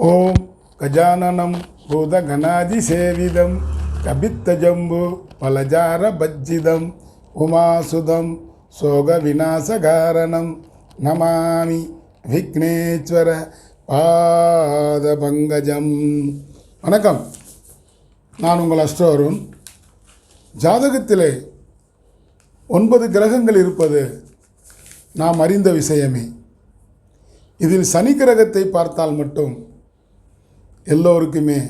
ஓம் கஜானனம் பூதகணாதி சேவிதம் கபித்தஜம்பு பலஜார பஜ்ஜிதம் உமாசுதம் சோக விநாசகாரணம் நமாமி விக்னேஸ்வர பாத பங்கஜம் வணக்கம். நான் உங்கள் அஷ்டவருண் ஜாதகத்திலே ஒன்பது கிரகங்கள் இருப்பது நாம் அறிந்த விஷயமே. இதில் சனி கிரகத்தை பார்த்தால் மட்டும் எல்லோருக்குமே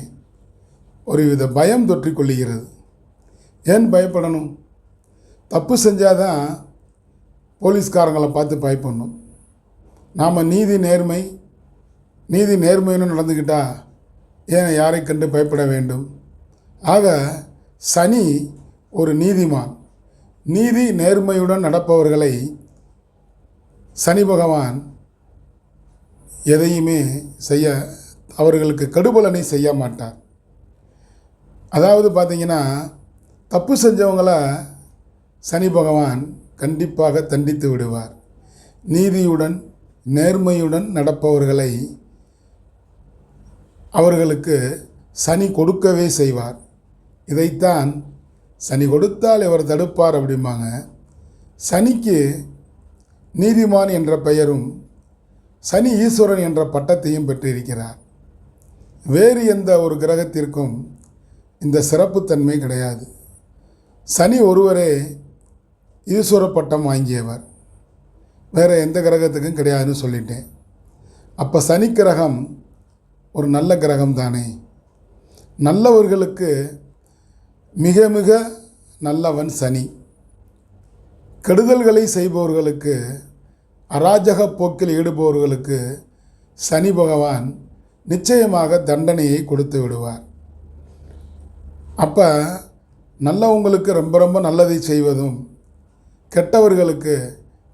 ஒருவித பயம் தொற்றிக்கொள்ளுகிறது ஏன் பயப்படணும்? தப்பு செஞ்சால் தான் போலீஸ்காரங்களை பார்த்து பயப்படணும். நாம் நீதி நேர்மை நீதி நேர்மைன்னு நடந்துக்கிட்டால் ஏன் யாரை கண்டு பயப்பட வேண்டும்? ஆக சனி ஒரு நீதிமான். நீதி நேர்மையுடன் நடப்பவர்களை சனி பகவான் எதையுமே செய்ய அவர்களுக்கு கடுபலனை செய்ய மாட்டார். அதாவது பார்த்தீங்கன்னா தப்பு செஞ்சவங்கள சனி பகவான் கண்டிப்பாக தண்டித்து விடுவார். நீதியுடன் நேர்மையுடன் நடப்பவர்களை அவர்களுக்கு சனி கொடுக்கவே செய்வார். இதைத்தான் சனி கொடுத்தால் இவர் தடுப்பார் அப்படிம்பாங்க. சனிக்கு நீதிமான் என்ற பெயரும் சனி ஈஸ்வரன் என்ற பட்டத்தையும் பெற்றிருக்கிறார். வேறு எந்த ஒரு கிரகத்திற்கும் இந்த சிறப்புத்தன்மை கிடையாது. சனி ஒருவரே ஈஸ்வர பட்டம் வாங்கியவர். வேறு எந்த கிரகத்துக்கும் கிடையாதுன்னு சொல்லிட்டேன். அப்போ சனி கிரகம் ஒரு நல்ல கிரகம் தானே. நல்லவர்களுக்கு மிக மிக நல்லவன் சனி. கெடுதல்களை செய்பவர்களுக்கு அராஜக போக்கில் ஈடுபவர்களுக்கு சனி பகவான் நிச்சயமாக தண்டனையை கொடுத்து விடுவார். அப்போ நல்லவங்களுக்கு ரொம்ப ரொம்ப நல்லதை செய்வதும் கெட்டவர்களுக்கு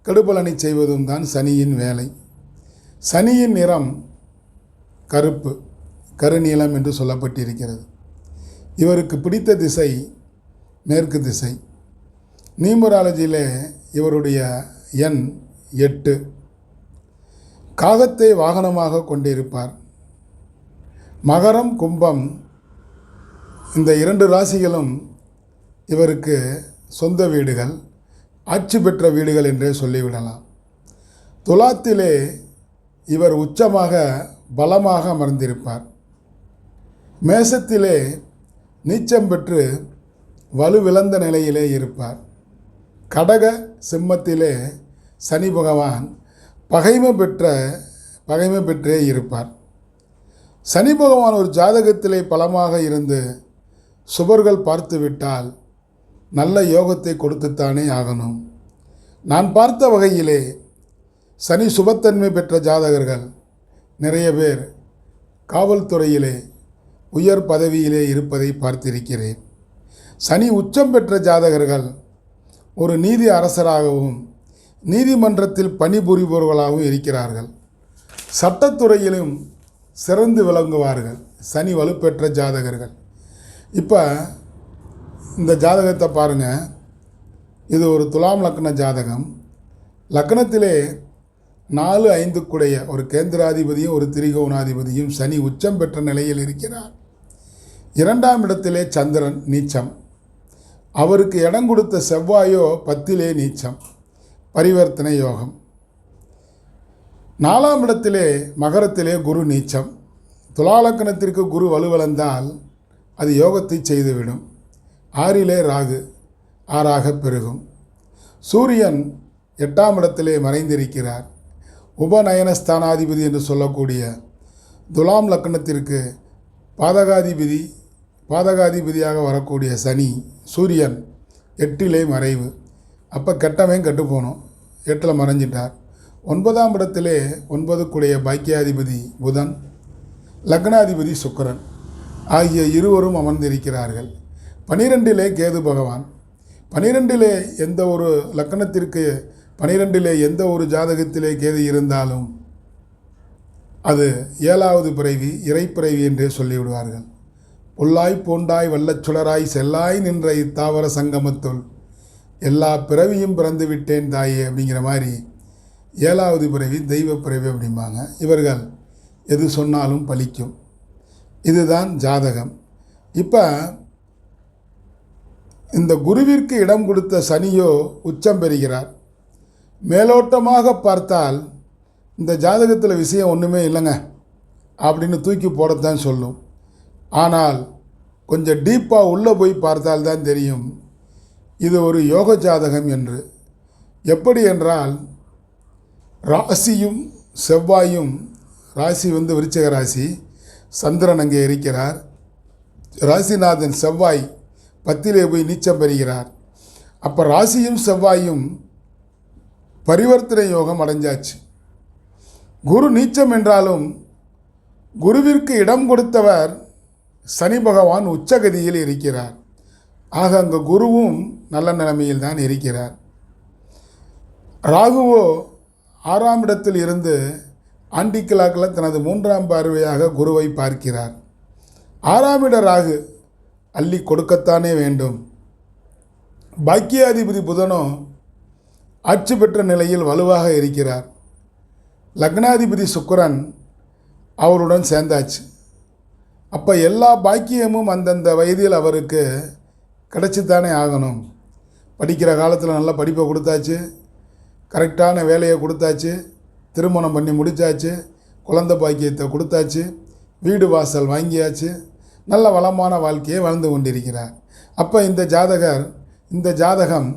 கெடுபலனை செய்வதும் தான் சனியின் வேலை. சனியின் நிறம் கருப்பு கருநீளம் என்று சொல்லப்பட்டிருக்கிறது. இவருக்கு பிடித்த திசை மேற்கு திசை. நியூமராலஜியில் இவருடைய எண் எட்டு. காகத்தை வாகனமாக கொண்டிருப்பார். மகரம் கும்பம் இந்த இரண்டு ராசிகளும் இவருக்கு சொந்த வீடுகள் ஆட்சி பெற்ற வீடுகள் என்றே சொல்லிவிடலாம். துலாத்திலே இவர் உச்சமாக பலமாக அமர்ந்திருப்பார். மேசத்திலே நீச்சம் பெற்று வலுவிழந்த நிலையிலே இருப்பார். கடக சிம்மத்திலே சனி பகவான் பகைமை பெற்ற பகைமை பெற்றே இருப்பார். சனி பகவான் ஒரு ஜாதகத்திலே பலமாக இருந்து சுபர்கள் பார்த்து விட்டால் நல்ல யோகத்தை கொடுத்துத்தானே ஆகணும். நான் பார்த்த வகையிலே சனி சுபத்தன்மை பெற்ற ஜாதகர்கள் நிறைய பேர் காவல்துறையிலே உயர் பதவியிலே இருப்பதை பார்த்திருக்கிறேன். சனி உச்சம் பெற்ற ஜாதகர்கள் ஒரு நீதி அரசராகவும் நீதிமன்றத்தில் பணிபுரிபவர்களாகவும் இருக்கிறார்கள். சட்டத்துறையிலும் சிறந்து விளங்குவார்கள். சனி வலுப்பெற்ற ஜாதகர்கள். இப்போ இந்த ஜாதகத்தை பாருங்கள் இது ஒரு துலாம் லக்ன ஜாதகம். லக்னத்திலே நாலு ஐந்துக்குடைய ஒரு கேந்திராதிபதியும் ஒரு திரிகோணாதிபதியும் சனி உச்சம் பெற்ற நிலையில் இருக்கிறார். இரண்டாம் இடத்திலே சந்திரன் நீச்சம். அவருக்கு இடம் கொடுத்த செவ்வாயோ பத்திலே நீச்சம். பரிவர்த்தனை யோகம். நாலாம் இடத்திலே மகரத்திலே குரு நீச்சம். துலாலக்கணத்திற்கு குரு வலுவிழந்தால் அது யோகத்தை செய்துவிடும். ஆறிலே ராகு ஆறாக பெருகும். சூரியன் எட்டாம் இடத்திலே மறைந்திருக்கிறார். உபநயனஸ்தானாதிபதி என்று சொல்லக்கூடிய துலாம் லக்னத்திற்கு பாதகாதிபதி பாதகாதிபதியாக வரக்கூடிய சனி சூரியன் எட்டிலே மறைவு. அப்போ கெட்டவன் கெட்டு போனோம். எட்டில் மறைஞ்சிட்டார். ஒன்பதாம் இடத்திலே ஒன்பதுக்குடைய பாக்கியாதிபதி புதன் லக்னாதிபதி சுக்கரன் ஆகிய இருவரும் அமர்ந்திருக்கிறார்கள். பனிரெண்டிலே கேது பகவான். பனிரெண்டிலே எந்த ஒரு லக்கணத்திற்கு பனிரெண்டிலே எந்த ஒரு ஜாதகத்திலே கேது இருந்தாலும் அது ஏழாவது பிறவி இறைப்பிறவி என்றே சொல்லிவிடுவார்கள். புல்லாய் பூண்டாய் வல்லச்சுடராய் செல்லாய் நின்ற இத்தாவர சங்கமத்துள் எல்லா பிறவியும் பிறந்து விட்டேன் தாயே அப்படிங்கிற மாதிரி ஏழாவது பிறவி தெய்வ பிறவி அப்படிம்பாங்க. இவர்கள் எது சொன்னாலும் பலிக்கும் இதுதான் ஜாதகம். இப்போ இந்த குருவிற்கு இடம் கொடுத்த சனியோ உச்சம் பெறுகிறார். மேலோட்டமாக பார்த்தால் இந்த ஜாதகத்தில் விஷயம் ஒன்றுமே இல்லைங்க. அப்படின்னு தூக்கி போடத்தான் சொல்லும். ஆனால் கொஞ்சம் டீப்பாக உள்ளே போய் பார்த்தால்தான் தெரியும். இது ஒரு யோக ஜாதகம் என்று. எப்படி என்றால் ராசியும் செவ்வாயும் ராசி வந்து விருச்சக ராசி. சந்திரன் அங்கே இருக்கிறார். ராசிநாதன் செவ்வாய் பத்திலே போய் நீச்சம் பெறுகிறார். அப்போ ராசியும் செவ்வாயும் பரிவர்த்தனை யோகம் அடைஞ்சாச்சு. குரு நீச்சம் என்றாலும் குருவிற்கு இடம் கொடுத்தவர் சனி பகவான் உச்சகதியில் இருக்கிறார். ஆக அங்கே குருவும் நல்ல நிலைமையில் தான் இருக்கிறார். ராகுவோ ஆறாம் இடத்தில் இருந்து ஆண்டிக்கிழாக்கில் தனது மூன்றாம் பார்வையாக குருவை பார்க்கிறார். ஆறாம் இட ராகு அள்ளி கொடுக்கத்தானே வேண்டும். பாக்கியாதிபதி புதனோ ஆட்சி பெற்ற நிலையில் வலுவாக இருக்கிறார். லக்னாதிபதி சுக்கரன் அவருடன் சேர்ந்தாச்சு. அப்போ எல்லா பாக்கியமும் அந்தந்த வயதில் அவருக்கு கிடச்சித்தானே ஆகணும். படிக்கிற காலத்தில் நல்ல படிப்பை கொடுத்தாச்சு. கரெக்டான வேலையை கொடுத்தாச்சு திருமணம் பண்ணி முடித்தாச்சு குழந்த பாக்கியத்தை கொடுத்தாச்சு வீடு வாசல் வாங்கியாச்சு நல்ல வளமான வாழ்க்கையை வாழ்ந்து கொண்டிருக்கிறார். அப்போ இந்த ஜாதகர் இந்த ஜாதகம்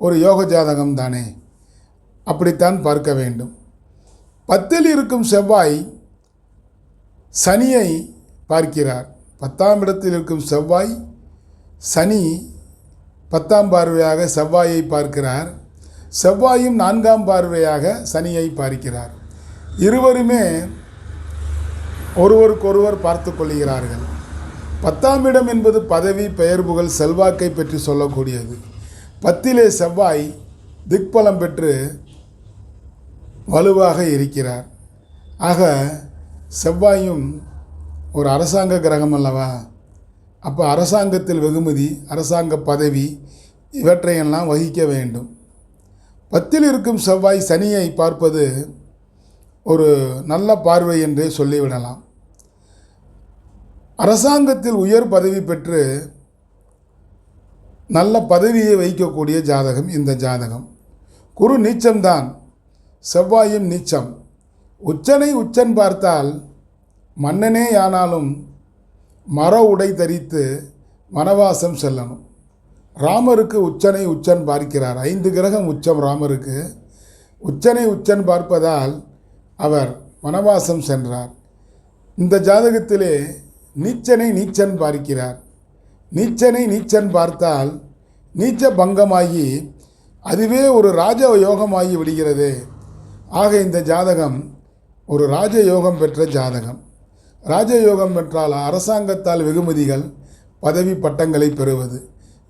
ஒரு யோக ஜாதகம் தானே? அப்படித்தான் பார்க்க வேண்டும். பத்தில் இருக்கும் செவ்வாய் சனியை பார்க்கிறார். பத்தாம் இடத்தில் இருக்கும் செவ்வாய் சனி பத்தாம் பார்வையாக செவ்வாயை பார்க்கிறார். செவ்வாயும் நான்காம் பார்வையாக சனியை பார்க்கிறார். இருவருமே ஒருவருக்கொருவர் பார்த்து கொள்கிறார்கள். பத்தாம் இடம் என்பது பதவி பெயர் புகழ் செல்வாக்கை பற்றி சொல்லக்கூடியது. பத்திலே செவ்வாய் திக்பலம் பெற்று வலுவாக இருக்கிறார். ஆக செவ்வாயும் ஒரு அரசாங்க கிரகம் அல்லவா? அப்போ அரசாங்கத்தில் வெகுமதி அரசாங்க பதவி இவற்றையெல்லாம் வகிக்க வேண்டும். பத்தில் இருக்கும் செவ்வாய் சனியை பார்ப்பது ஒரு நல்ல பார்வை என்றே சொல்லிவிடலாம். அரசாங்கத்தில் உயர் பதவி பெற்று நல்ல பதவியை வைக்கக்கூடிய ஜாதகம் இந்த ஜாதகம். குரு நீச்சம்தான் செவ்வாயும் நீச்சம். உச்சனை உச்சன் பார்த்தால் மன்னனே ஆனாலும் மர உடை தரித்து வனவாசம் செல்லணும். ராமருக்கு உச்சனை உச்சன் பார்க்கிறார். ஐந்து கிரகம் உச்சம் ராமருக்கு. உச்சனை உச்சன் பார்ப்பதால் அவர் வனவாசம் சென்றார். இந்த ஜாதகத்திலே நீச்சனை நீச்சன் பார்க்கிறார். நீச்சனை நீச்சன் பார்த்தால் நீச்ச பங்கமாகி அதுவே ஒரு ராஜ யோகமாகி விடுகிறது. ஆக இந்த ஜாதகம் ஒரு ராஜயோகம் பெற்ற ஜாதகம். ராஜயோகம் பெற்றால் அரசாங்கத்தால் வெகுமதிகள் பதவி பட்டங்களை பெறுவது.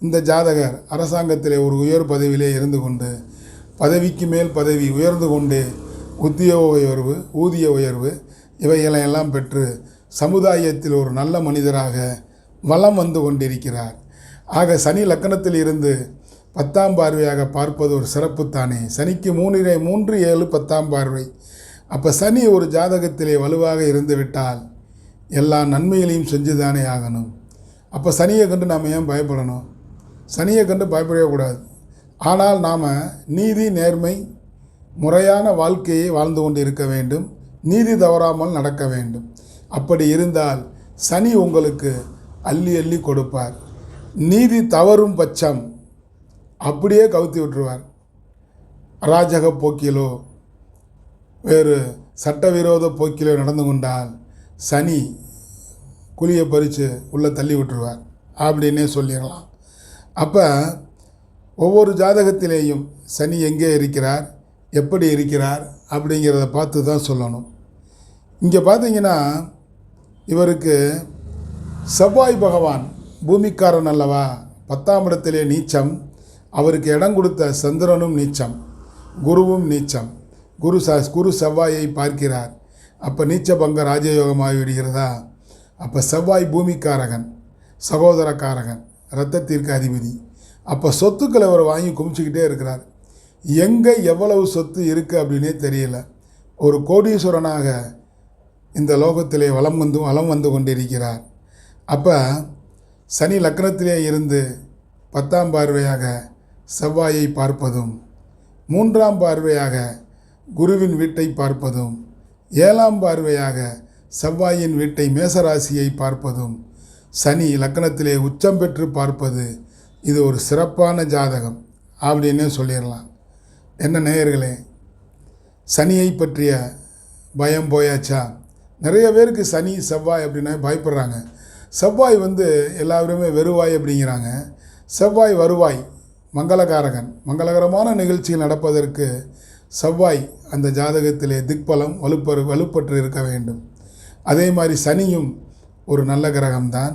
இந்த ஜாதகர் அரசாங்கத்திலே ஒரு உயர் பதவியிலே இருந்து கொண்டு பதவிக்கு மேல் பதவி உயர்ந்து கொண்டு உத்தியோக உயர்வு ஊதிய உயர்வு இவைகளையெல்லாம் பெற்று சமுதாயத்தில் ஒரு நல்ல மனிதராக வலம் வந்து கொண்டிருக்கிறார். ஆக சனி லக்கணத்தில் இருந்து பத்தாம் பார்வையாக பார்ப்பது ஒரு சிறப்புத்தானே. சனிக்கு மூன்றிலே மூன்று ஏழு பத்தாம் பார்வை. அப்போ சனி ஒரு ஜாதகத்திலே வலுவாக இருந்துவிட்டால் எல்லா நன்மைகளையும் செஞ்சுதானே ஆகணும். அப்போ சனியை கண்டு நாம் ஏன் பயப்படணும்? சனியை கண்டு பயப்படவே கூடாது ஆனால் நாம் நீதி நேர்மை முறையான வாழ்க்கையை வாழ்ந்து கொண்டு இருக்க வேண்டும். நீதி தவறாமல் நடக்க வேண்டும். அப்படி இருந்தால் சனி உங்களுக்கு அள்ளி அள்ளி கொடுப்பார். நீதி தவறும் பட்சம் அப்படியே கவுத்தி விட்டுருவார். அராஜக போக்கிலோ வேறு சட்டவிரோத போக்கிலோ நடந்து கொண்டால் சனி குழியை பறித்து உள்ளே தள்ளி விட்டுருவார். அப்படின்னே சொல்லிடலாம். அப்போ ஒவ்வொரு ஜாதகத்திலேயும் சனி எங்கே இருக்கிறார் எப்படி இருக்கிறார் அப்படிங்கிறத பார்த்து தான் சொல்லணும். இங்கே பார்த்தீங்கன்னா இவருக்கு செவ்வாய் பகவான் பூமிக்காரன் அல்லவா? பத்தாம் இடத்திலே நீச்சம் அவருக்கு இடம் கொடுத்த சந்திரனும் நீச்சம் குருவும் நீச்சம். குரு ச குரு செவ்வாயை பார்க்கிறார். அப்போ நீச்ச பங்க ராஜயோகமாகி விடுகிறதா அப்போ செவ்வாய் பூமிக்காரகன் சகோதரக்காரகன். ரத்தத்திற்கு அதிபதி. அப்போ சொத்துக்களை அவர் வாங்கி குமிச்சிக்கிட்டே இருக்கிறார். எங்கே எவ்வளவு சொத்து இருக்குது அப்படின்னே தெரியல. ஒரு கோடீஸ்வரனாக இந்த லோகத்திலே வலம் வந்து வலம் வந்து கொண்டிருக்கிறார். அப்போ சனி லக்னத்திலே இருந்து பத்தாம் பார்வையாக செவ்வாயை பார்ப்பதும் மூன்றாம் பார்வையாக குருவின் வீட்டை பார்ப்பதும் ஏழாம் பார்வையாக செவ்வாயின் வீட்டை மேசராசியை பார்ப்பதும் சனி லக்னத்திலே உச்சம் பெற்று பார்ப்பது இது ஒரு சிறப்பான ஜாதகம் அப்படின்னு சொல்லிடலாம். என்ன நேயர்களே சனியை பற்றிய பயம் போயாச்சா? நிறைய பேருக்கு சனி செவ்வாய் அப்படின்னா பயப்படுறாங்க. செவ்வாய் வந்து எல்லாருமே வெறுவாய் அப்படிங்கிறாங்க. செவ்வாய் வருவாய் மங்களகாரகன். மங்களகரமான நிகழ்ச்சிகள் நடப்பதற்கு செவ்வாய் அந்த ஜாதகத்திலே திக்பலம் வலுப்பெறு வலுப்பற்று இருக்க வேண்டும். அதே மாதிரி சனியும் ஒரு நல்ல கிரகம்தான்.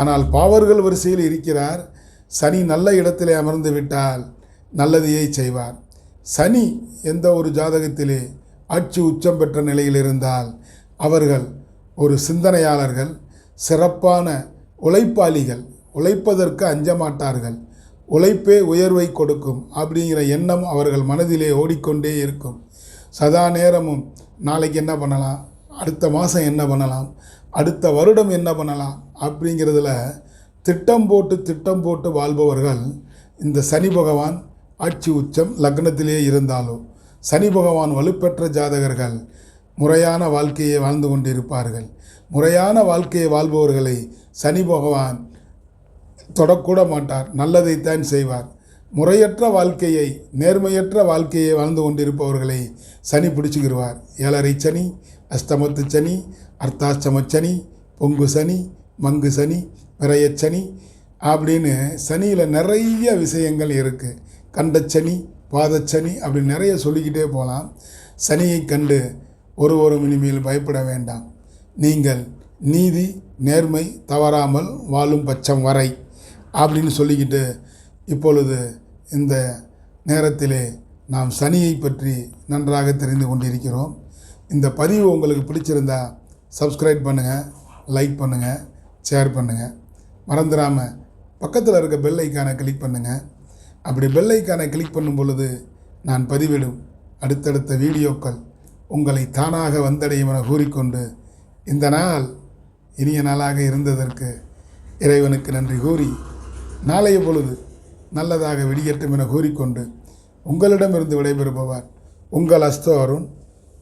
ஆனால் பாவர்கள் வரிசையில் இருக்கிறார். சனி நல்ல இடத்திலே அமர்ந்து விட்டால் நல்லதையே செய்வார். சனி எந்த ஒரு ஜாதகத்திலே ஆட்சி உச்சம் பெற்ற நிலையில் இருந்தால் அவர்கள் ஒரு சிந்தனையாளர்கள் சிறப்பான உழைப்பாளிகள் உழைப்பதற்கு அஞ்ச மாட்டார்கள் உழைப்பே உயர்வை கொடுக்கும் அப்படிங்கிற எண்ணம் அவர்கள் மனதிலே ஓடிக்கொண்டே இருக்கும். சதா நேரமும் நாளைக்கு என்ன பண்ணலாம்? அடுத்த மாதம் என்ன பண்ணலாம்? அடுத்த வருடம் என்ன பண்ணலாம் அப்படிங்கிறதுல திட்டம் போட்டு திட்டம் போட்டு வாழ்பவர்கள் இந்த சனி பகவான் ஆட்சி உச்சம் லக்னத்திலே இருந்தாலும் சனி பகவான் வலுப்பெற்ற ஜாதகர்கள் முறையான வாழ்க்கையை வாழ்ந்து கொண்டிருப்பார்கள். முறையான வாழ்க்கையை வாழ்பவர்களை சனி பகவான் தொடக்கூட மாட்டார் நல்லதைத்தான் செய்வார். முறையற்ற வாழ்க்கையை நேர்மையற்ற வாழ்க்கையை வாழ்ந்து கொண்டிருப்பவர்களை சனி பிடிச்சுக்கிடுவார் ஏழரை சனி அஷ்டமத்து சனி அர்த்தாஷ்டம சனி பொங்கு சனி மங்கு சனி விரயச் சனி அப்படின்னு சனியில் நிறைய விஷயங்கள் இருக்குது கண்டச்சனி பாதச்சனி அப்படி நிறைய சொல்லிக்கிட்டே போகலாம். சனியை கண்டு ஒரு ஒரு இனிமேல் பயப்பட வேண்டாம். நீங்கள் நீதி நேர்மை தவறாமல் வாழும் பட்சம் வரை அப்படின்னு சொல்லிக்கிட்டு இப்பொழுது இந்த நேரத்திலே நாம் சனியை பற்றி நன்றாக தெரிந்து கொண்டிருக்கிறோம். இந்த பதிவு உங்களுக்கு பிடிச்சிருந்தா சப்ஸ்கிரைப் பண்ணுங்கள் லைக் பண்ணுங்கள் ஷேர் பண்ணுங்கள் மறந்துடாமல் பக்கத்தில் இருக்க பெல் ஐக்கானை கிளிக் பண்ணுங்கள் அப்படி பெல் ஐக்கானை கிளிக் பண்ணும் பொழுது நான் பதிவிடும் அடுத்தடுத்த வீடியோக்கள் உங்களை தானாக வந்தடையும் என கூறிக்கொண்டு இந்த நாள் இனிய நாளாக இருந்ததற்கு இறைவனுக்கு நன்றி கூறி நாளைய பொழுது நல்லதாக விடியட்டும் என கூறிக்கொண்டு உங்களிடமிருந்து விடைபெறுபவர் உங்கள் அஸ்தோ அருண்.